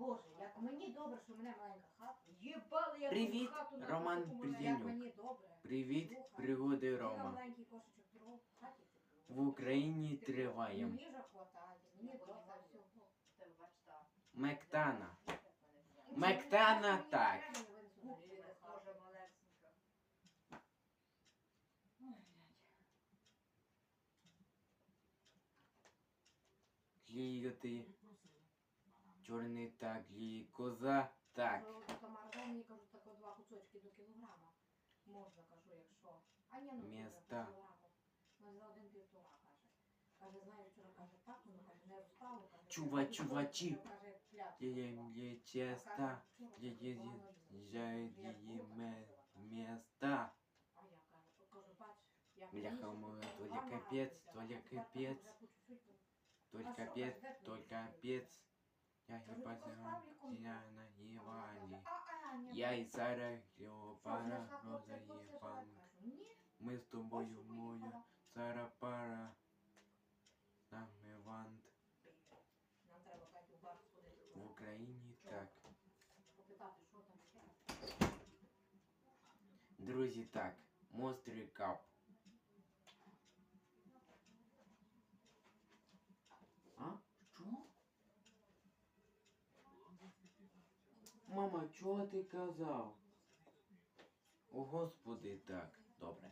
Боже, як мені добре, що в мене маленька хата. Їбали, я Привіт, хату на Роман таку мене. Як мені добре. Привіт, Слухай, пригоди Ти Рома. маленький кошечок дров в хаті. В Україні триваємо. Мені вже хватає, мені добре всього. Так. Мектана. Мектана так. Малесенька. Блядь. Кліти. Чорний так, клій, коза так. Тамарда мені кажуть, тако два кусочки до кілограма. Можна, кажу, якщо. А ні, ну Міста. добре, по кілограму. Ну, за один півтора, каже. Каже, знаєш, вчора каже, так, воно каже, не встало. каже, Чува, каже, чувачі. каже, пляшку Її впала. м'є А честа. каже, вчора Її погано з'їжджають їла. її Я ме- була, міста. А я кажу, кажу, бач, як Бляха, раніше моя, тут то ли реклама капець, робиться, то ли а тепер капець. вже по чуть-чуть, по- Только А що, капець, каже, де ти только будеш капець. Я Кажу, хіба «Ти поставлю контроль». на А вона Євалі. каже, «А, а, ні, Я ні, і Сара що, Клеопара, знайшла Роза хлопця, хлопця, що Єван. я кажу, ні, Ми з тобою, ось моя поїхала. Сара Пара. Нам Івант. Нам треба Катю в бар сходити. В Україні так. Попитати, що там ще. Друзі, так. Монстрі кап. Мама, чого ти казав? О, господи, так. Добре.